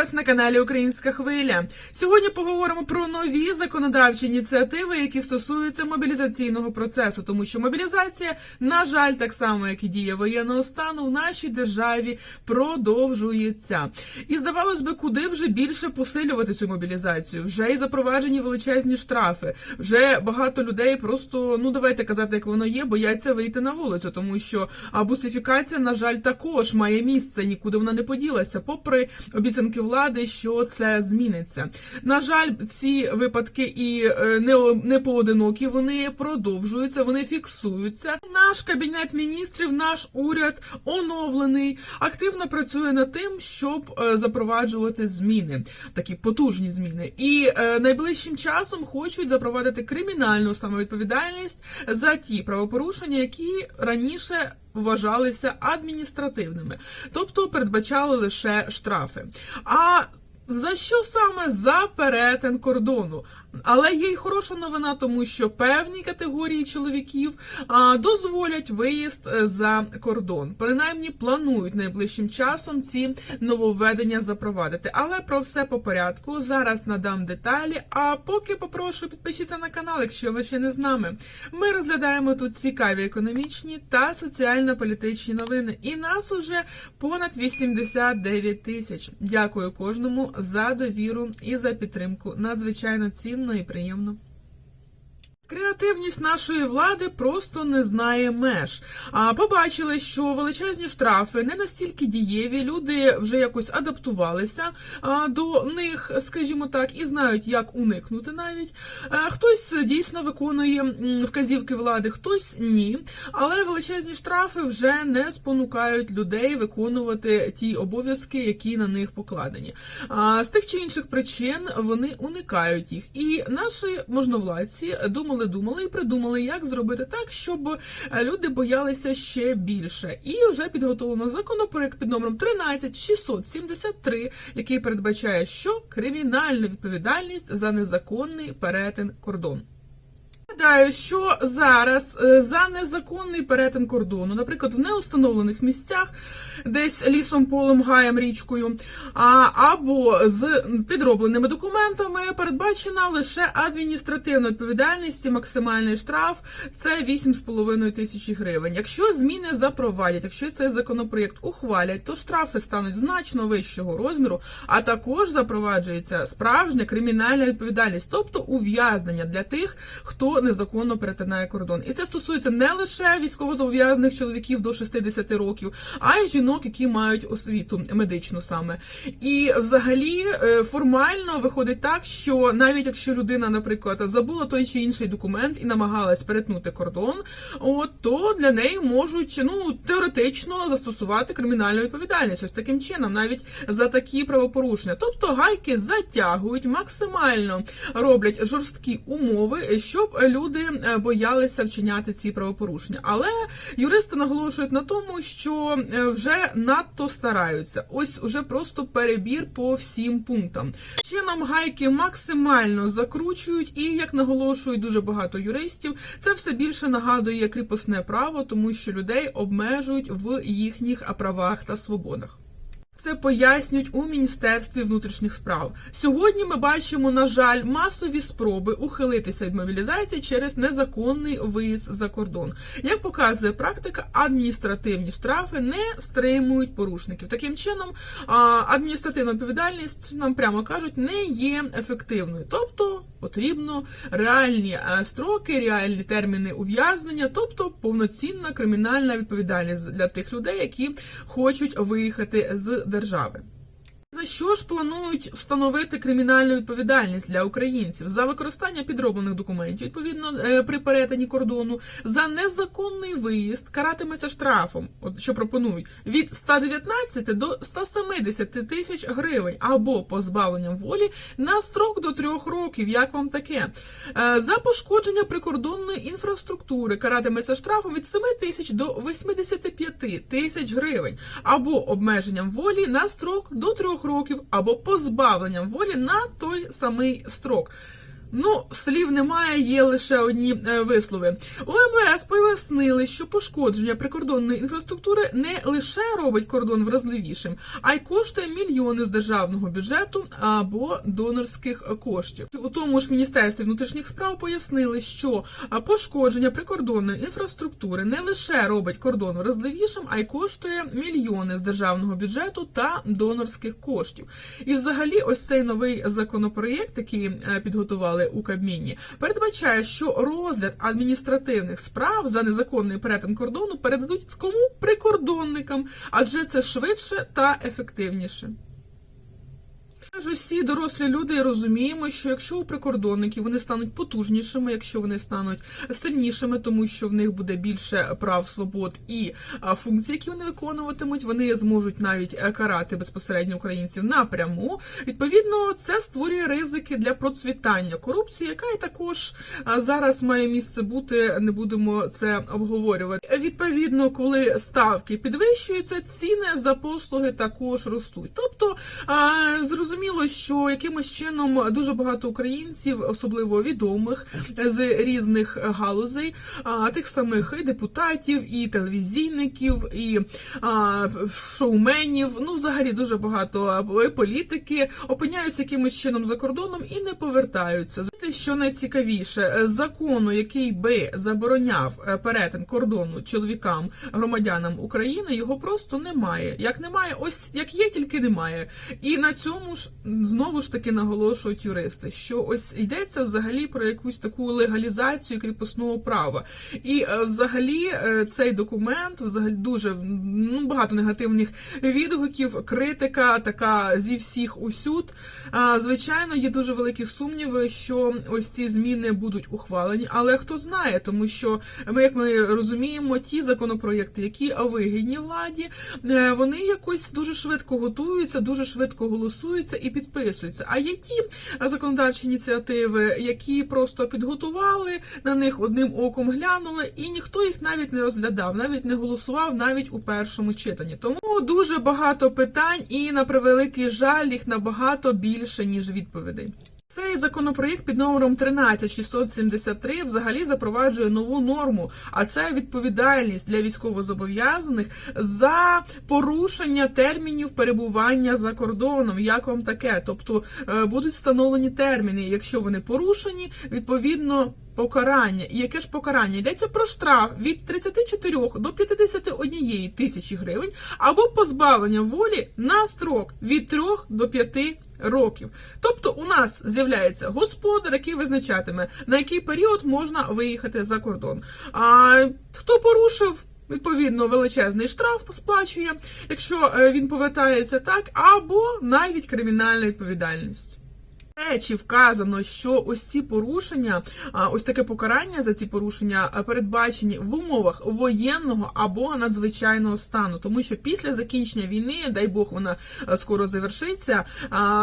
вас на каналі Українська Хвиля. Сьогодні поговоримо про нові законодавчі ініціативи, які стосуються мобілізаційного процесу, тому що мобілізація, на жаль, так само як і дія воєнного стану, в нашій державі продовжується. І здавалось би, куди вже більше посилювати цю мобілізацію? Вже і запроваджені величезні штрафи. Вже багато людей просто ну давайте казати, як воно є, бояться вийти на вулицю, тому що а, бусифікація, на жаль, також має місце, нікуди вона не поділася, попри обіцянки влади, що це зміниться. На жаль, ці випадки і е, не, не поодинокі, вони продовжуються, вони фіксуються. Наш кабінет міністрів, наш уряд оновлений, активно працює над тим, щоб е, запроваджувати зміни, такі потужні зміни. І е, найближчим часом хочуть запровадити кримінальну самовідповідальність за ті правопорушення, які раніше вважалися адміністративними, тобто передбачали лише штрафи. А за що саме за перетин кордону? Але є й хороша новина, тому що певні категорії чоловіків дозволять виїзд е, за кордон. Принаймні планують найближчим часом ці нововведення запровадити. Але про все по порядку. Зараз надам деталі. А поки попрошу підпишіться на канал, якщо ви ще не з нами. Ми розглядаємо тут цікаві економічні та соціально-політичні новини. І нас уже понад 89 тисяч. Дякую кожному за довіру і за підтримку. Надзвичайно цінно і приємно. Креативність нашої влади просто не знає меж. А побачили, що величезні штрафи не настільки дієві. Люди вже якось адаптувалися до них, скажімо так, і знають, як уникнути навіть. Хтось дійсно виконує вказівки влади, хтось ні. Але величезні штрафи вже не спонукають людей виконувати ті обов'язки, які на них покладені. З тих чи інших причин вони уникають їх. І наші можновладці думали, думали і придумали, як зробити так, щоб е, люди боялися ще більше. І вже підготовлено законопроект під номером 13673, який передбачає, що кримінальна відповідальність за незаконний перетин кордону. Нагадаю, що зараз е, за незаконний перетин кордону, наприклад, в неустановлених місцях, десь лісом, полем, гаєм, річкою, або з підробленими документами, передбачена лише адміністративна відповідальність і максимальний штраф це 8,5 тисячі гривень. Якщо зміни запровадять, якщо цей законопроєкт ухвалять, то штрафи стануть значно вищого розміру, а також запроваджується справжня кримінальна відповідальність, тобто ув'язнення для тих, хто незаконно перетинає кордон. І це стосується не лише військовозобов'язаних чоловіків до 60 років, а й жінок, які мають освіту медичну саме. І взагалі е, формально виходить так, що навіть якщо людина, наприклад, забула той чи інший документ і намагалась перетнути кордон, от то для неї можуть ну теоретично застосувати кримінальну відповідальність. Ось таким чином, навіть за такі правопорушення. Тобто гайки затягують максимально роблять жорсткі умови, щоб люди е, боялися вчиняти ці правопорушення. Але юристи наголошують на тому, що е, вже надто стараються. Ось уже просто перебір по всім пунктам. Чином гайки максимально закручують, і як наголошують дуже багато юристів, це все більше нагадує кріпосне право, тому що людей обмежують в їхніх правах та свободах. Це пояснюють у міністерстві внутрішніх справ. Сьогодні ми бачимо, на жаль, масові спроби ухилитися від мобілізації через незаконний виїзд за кордон. Як показує практика, адміністративні штрафи не стримують порушників. Таким чином, адміністративна відповідальність нам прямо кажуть не є ефективною, тобто потрібно реальні е, строки, реальні терміни ув'язнення, тобто повноцінна кримінальна відповідальність для тих людей, які хочуть виїхати з держави. За що ж планують встановити кримінальну відповідальність для українців за використання підроблених документів, відповідно е, при перетині кордону, за незаконний виїзд каратиметься штрафом, от що пропонують від 119 до 170 тисяч гривень або позбавленням волі на строк до трьох років. Як вам таке? Е, За пошкодження прикордонної інфраструктури каратиметься штрафом від 7 тисяч до 85 тисяч гривень або обмеженням волі на строк до трьох років або позбавленням волі на той самий строк. Ну, слів немає, є лише одні е, вислови. У МВС пояснили, що пошкодження прикордонної інфраструктури не лише робить кордон вразливішим, а й коштує мільйони з державного бюджету або донорських коштів. У тому ж міністерстві внутрішніх справ пояснили, що пошкодження прикордонної інфраструктури не лише робить кордон вразливішим, а й коштує мільйони з державного бюджету та донорських коштів. І взагалі, ось цей новий законопроєкт, який е, підготували у Кабміні, передбачає, що розгляд адміністративних справ за незаконний перетин кордону передадуть кому? Прикордонникам, адже це швидше та ефективніше. Ми ж усі дорослі люди розуміємо, що якщо у прикордонників вони стануть потужнішими, якщо вони стануть сильнішими, тому що в них буде більше прав, свобод і функцій, які вони виконуватимуть, вони зможуть навіть е, карати безпосередньо українців напряму. Відповідно, це створює ризики для процвітання корупції, яка і також зараз має місце бути. Не будемо це обговорювати. Відповідно, коли ставки підвищуються, ціни за послуги також ростуть. Тобто а, зрозуміло, що якимось чином дуже багато українців, особливо відомих з різних галузей, тих самих і депутатів, і телевізійників, і шоуменів, ну взагалі дуже багато політики опиняються якимось чином за кордоном і не повертаються. Що найцікавіше, закону, який би забороняв е, перетин кордону чоловікам, громадянам України, його просто немає. Як немає, ось як є, тільки немає. І на цьому ж знову ж таки наголошують юристи, що ось йдеться взагалі про якусь таку легалізацію кріпосного права. І е, взагалі е, цей документ взагалі дуже ну, багато негативних відгуків, критика така зі всіх усюд. Звичайно, є дуже великі сумніви, що ось ці зміни будуть ухвалені, але хто знає, тому що ми, як ми розуміємо, ті законопроєкти, які вигідні владі, е, вони якось дуже швидко готуються, дуже швидко голосуються і підписуються. А є ті законодавчі ініціативи, які просто підготували на них одним оком глянули, і ніхто їх навіть не розглядав, навіть не голосував, навіть у першому читанні. Тому дуже багато питань, і на превеликий жаль, їх набагато більше ніж відповідей. Цей законопроєкт під номером 13673 взагалі запроваджує нову норму, а це відповідальність для військовозобов'язаних за порушення термінів перебування за кордоном. Як вам таке? Тобто е, будуть встановлені терміни. Якщо вони порушені, відповідно. Покарання. І яке ж покарання? Йдеться про штраф від 34 до 51 тисячі гривень або позбавлення волі на строк від 3 до 5 років. Тобто у нас з'являється господар, який визначатиме, на який період можна виїхати за кордон. А хто порушив? Відповідно, величезний штраф сплачує, якщо е, він повертається так, або навіть кримінальна відповідальність. Речі вказано, що ось ці порушення, ось таке покарання за ці порушення передбачені в умовах воєнного або надзвичайного стану, тому що після закінчення війни, дай Бог, вона скоро завершиться.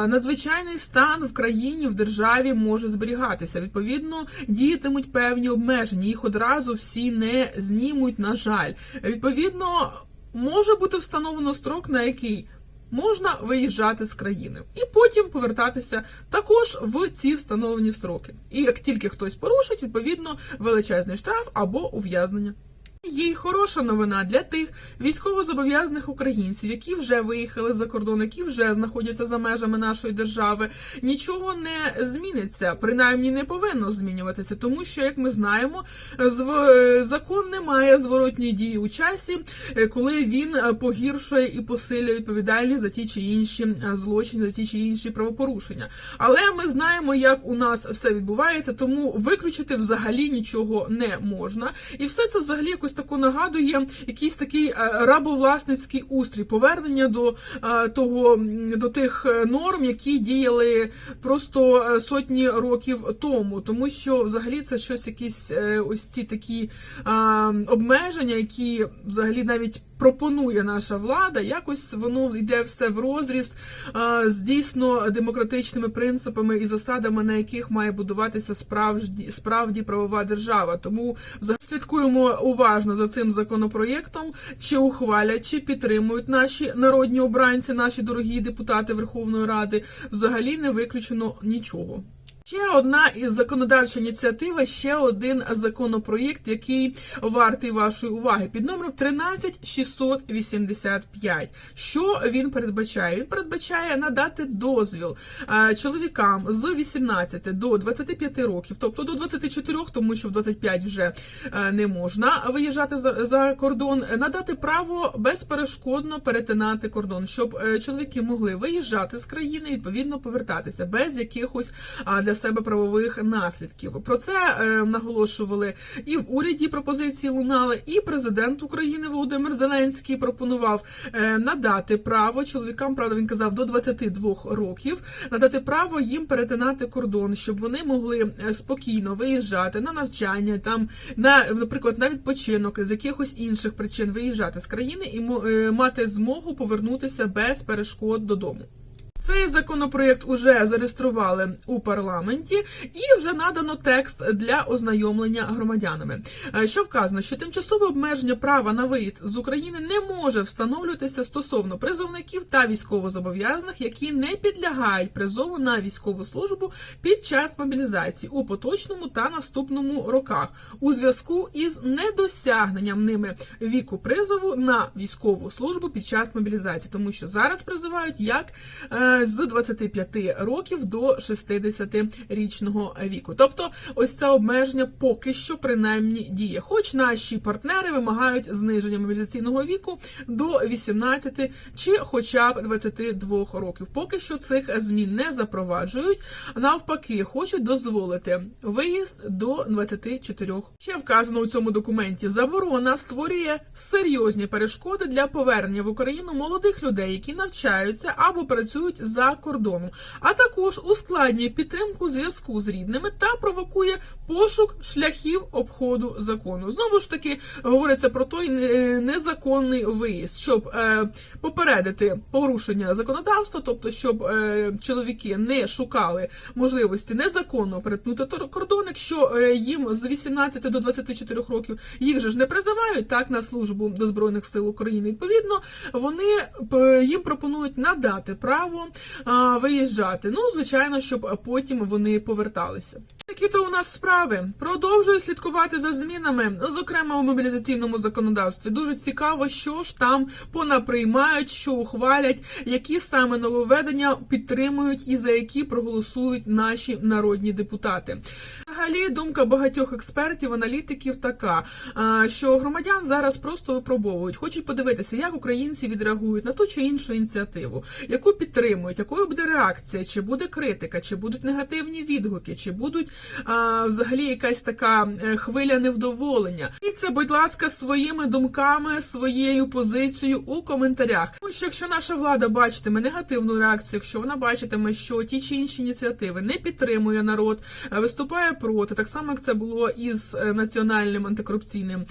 Надзвичайний стан в країні в державі може зберігатися. Відповідно, діятимуть певні обмеження. Їх одразу всі не знімуть. На жаль, відповідно, може бути встановлено строк, на який можна виїжджати з країни і потім повертатися також в ці встановлені строки. І як тільки хтось порушить, відповідно величезний штраф або ув'язнення. Є й хороша новина для тих військовозобов'язаних українців, які вже виїхали за кордон, які вже знаходяться за межами нашої держави. Нічого не зміниться, принаймні не повинно змінюватися, тому що, як ми знаємо, закон не має зворотньої дії у часі, е, коли він е, погіршує і посилює відповідальність за ті чи інші е, злочини, за ті чи інші правопорушення. Але ми знаємо, як у нас все відбувається, тому виключити взагалі нічого не можна. І все це взагалі якось тако нагадує якийсь такий е, рабовласницький устрій, повернення до е, того до тих е, норм, які діяли просто сотні років тому, тому що взагалі це щось якісь ось ці такі обмеження, які взагалі навіть пропонує наша влада, якось воно йде все в розріз з дійсно демократичними принципами і засадами, на яких має будуватися справжні справді правова держава. Тому слідкуємо уважно за цим законопроєктом, чи ухвалять, чи підтримують наші народні обранці, наші дорогі депутати Верховної Ради. Взагалі не виключено нічого. Ще одна із законодавча ініціатива, ще один законопроєкт, який вартий вашої уваги, під номером 13685. Що він передбачає? Він передбачає надати дозвіл е, чоловікам з 18 до 25 років, тобто до 24, тому що в 25 вже е, не можна виїжджати за, кордон, надати право безперешкодно перетинати кордон, щоб е, чоловіки могли виїжджати з країни і відповідно повертатися без якихось для себе правових наслідків. Про це е, наголошували і в уряді пропозиції лунали, і президент України Володимир Зеленський пропонував е, надати право чоловікам, правда, він казав до 22 років, надати право їм перетинати кордон, щоб вони могли е, спокійно виїжджати на навчання, там на наприклад на відпочинок з якихось інших причин виїжджати з країни і мати змогу повернутися без перешкод додому. Цей законопроєкт уже зареєстрували у парламенті і вже надано текст для ознайомлення громадянами. Е, Що вказано, що тимчасове обмеження права на виїзд з України не може встановлюватися стосовно призовників та військовозобов'язаних, які не підлягають призову на військову службу під час мобілізації у поточному та наступному роках у зв'язку із недосягненням ними віку призову на військову службу під час мобілізації, тому що зараз призивають як е, з 25 років до 60-річного віку. Тобто, ось це обмеження поки що принаймні діє. Хоч наші партнери вимагають зниження мобілізаційного віку до 18 чи хоча б 22 років. Поки що цих змін не запроваджують. Навпаки, хочуть дозволити виїзд до 24. Ще вказано у цьому документі. Заборона створює серйозні перешкоди для повернення в Україну молодих людей, які навчаються або працюють за кордоном, а також ускладнює підтримку зв'язку з рідними та провокує пошук шляхів обходу закону. Знову ж таки говориться про той е, незаконний виїзд, щоб е, попередити порушення законодавства, тобто щоб е, чоловіки не шукали можливості незаконно перетнути кордон, якщо їм з 18 до 24 років їх же ж не призивають так на службу до збройних сил України. Відповідно, вони їм пропонують надати право виїжджати. Ну, звичайно, щоб потім вони поверталися. Які то у нас справи продовжую слідкувати за змінами, зокрема у мобілізаційному законодавстві. Дуже цікаво, що ж там понаприймають, що ухвалять, які саме нововведення підтримують і за які проголосують наші народні депутати. Взагалі, думка багатьох експертів, аналітиків така, що громадян зараз просто випробовують, хочуть подивитися, як українці відреагують на ту чи іншу ініціативу, яку підтримують, якою буде реакція, чи буде критика, чи будуть негативні відгуки, чи будуть взагалі якась така е, хвиля невдоволення. І це, будь ласка, своїми думками, своєю позицією у коментарях. Тому що якщо наша влада бачитиме негативну реакцію, якщо вона бачитиме, що ті чи інші ініціативи не підтримує народ, е, виступає проти, так само як це було із е, національним антикорупційним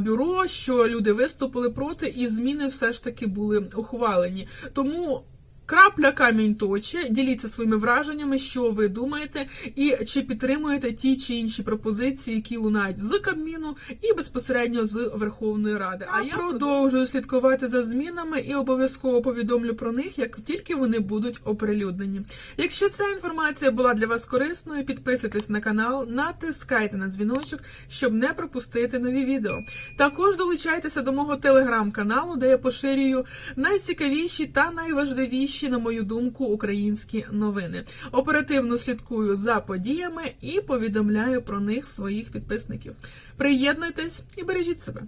бюро, що люди виступили проти, і зміни все ж таки були ухвалені. Тому. Крапля камінь точе, діліться своїми враженнями, що ви думаєте, і чи підтримуєте ті чи інші пропозиції, які лунають з Кабміну і безпосередньо з Верховної Ради. А я продовжую слідкувати за змінами і обов'язково повідомлю про них, як тільки вони будуть оприлюднені. Якщо ця інформація була для вас корисною, підписуйтесь на канал, натискайте на дзвіночок, щоб не пропустити нові відео. Також долучайтеся до мого телеграм-каналу, де я поширюю найцікавіші та найважливіші, на мою думку, українські новини. Оперативно слідкую за подіями і повідомляю про них своїх підписників. Приєднуйтесь і бережіть себе.